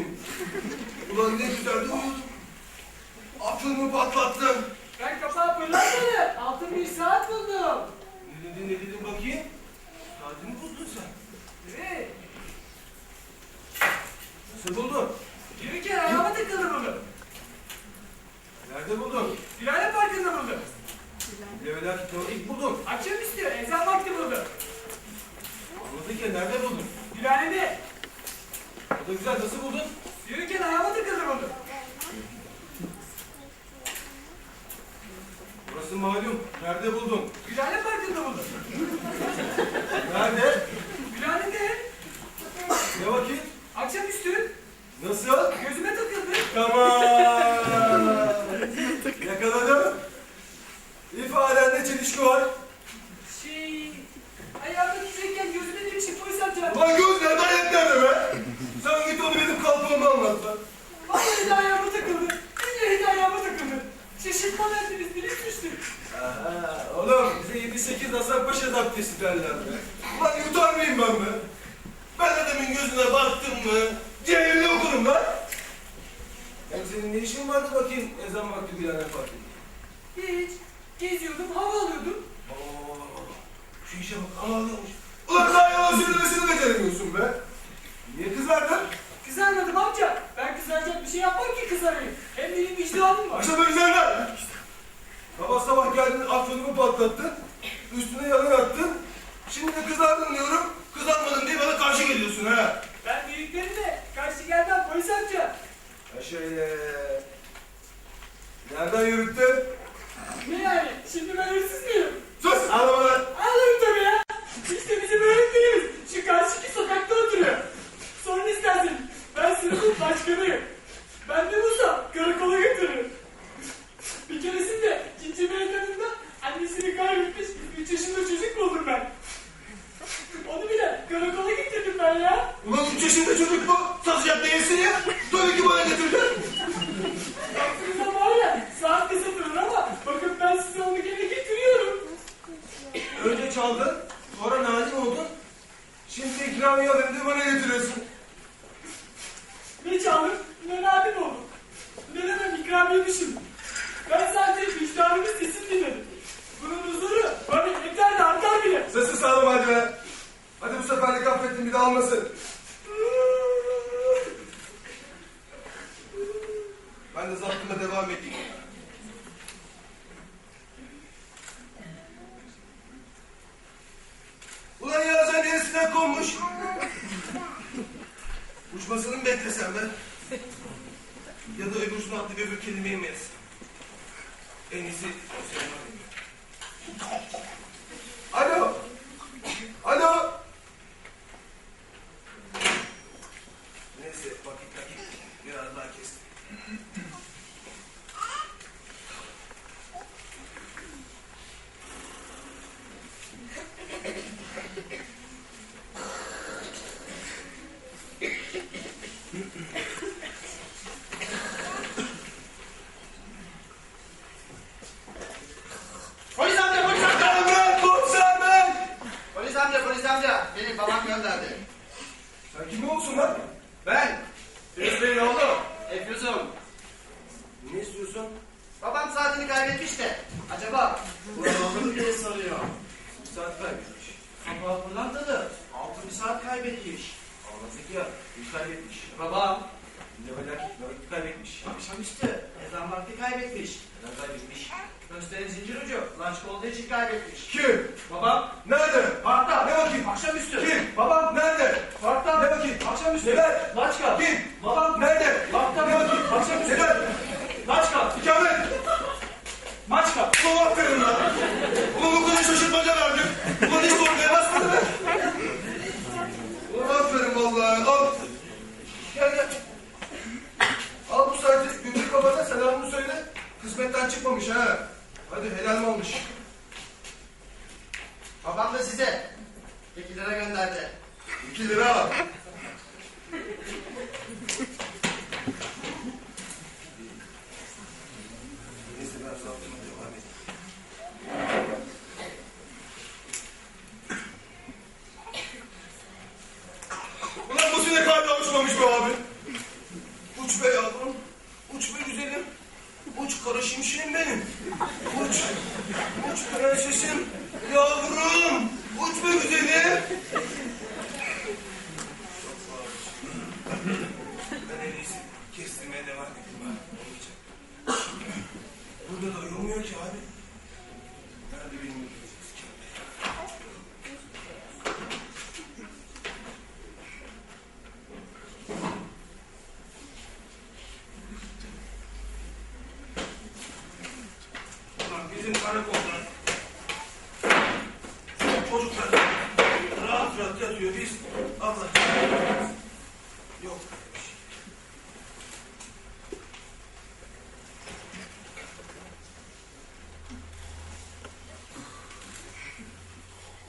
dedim. Ulan ne güzel de uyudum. Aklımı patlattım. Ben kapağı pırlatmadım. Altın bir saat buldum. Ne dedin ne dedin bakayım? Saatini buldun sen. Evet. Nasıl buldun? Burası malum. Nerede buldun? Gülhane Parkı'nda buldum. Nerede? Gülhane'de. Ne vakit? Akşamüstü Nasıl? gözüme takıldı. Tamam. Yutar mıyım ben be? Ben adamın gözüne baktım mı? Cehilli okurum lan. Hem senin ne işin vardı bakayım ezan vakti bir yana vakti? Hiç. Geziyordum, hava alıyordum. Oo, şu işe bak ağlıyormuş. Ulan daha yalan söylemesini beceremiyorsun be. Niye kızardın? Kızarmadım amca. Ben kızaracak bir şey yapmam ki kızarayım. Hem benim vicdanım var. Akşam üzerinden. Sabah şöyle... Nereden yürüttün? Çaldın, sonra nadim oldun. Şimdi ikramiye diye bana getiriyorsun. Ne çaldım ne nadim oldum. Ne demem ikramiye düşün. Ben sadece vicdanımın sesini dinledim. Bunun huzuru bana yeter de artar bile. Sesi sağlam hadi be. Hadi bu seferlik affettim bir daha olmasın. Ben de zaptıma devam edeyim. Uçmasını mı beklesem ben? Ya da öbürsünü attı bir öbür kelimeyi mi yazsam? En iyisi o senin Alo. Alo. Neyse vakit vakit biraz daha kestim. Polis amca, polis amca! Emret Koçsan ben. Polis amca, polis amca! Benim babam gönderdi. Sen kim olsun lan? Ben, Firuz Bey'in oğlu, Efyuzum. Ne istiyorsun? Babam saatini kaybetmiş de. Acaba burada olur mu diye soruyor. Saat kaybetmiş. Sabah fırlantadı. Altı bir saat kaybetmiş. Anlattık ya. Bir kaybetmiş. Belki vakit kaybetmiş. akşamüstü ezan vakti kaybetmiş. Neden kaybetmiş? Gösteri zincir ucu, lançka olduğu için kaybetmiş. Kim? Babam, Nerede? parkta. Ne vakit? Akşamüstü. Kim? Babam, Nerede? parkta. Ne vakit? Akşamüstü. Neler? Laçka. Kim? Babam, Nerede? Parkta. Ne vakit? Akşamüstü. Neler? Laçka. İkamet. Maçka. Ulan aferin lan. Ulan o kadar şaşırtmaca verdim. Ulan hiç ortaya basmadı be. Çıkmamış ha. Hadi helal olmuş? Babam da size 2 lira gönderdi. İki lira al. Neyse ben saptıma devam edeyim. Ulan bu sene kar uçmamış be abi. Uç be yavrum. Uç be güzelim. Uç kara şimşeğim benim. Uç. Uç be. Prensesim, yavrum, uçma güzelim. Ben en iyisi kestirmeye devam edeyim bari. Olmayacak. Burada da uyumuyor ki abi. Nerede benim bizim karakolda çocuklar rahat rahat yatıyor biz Allah Yok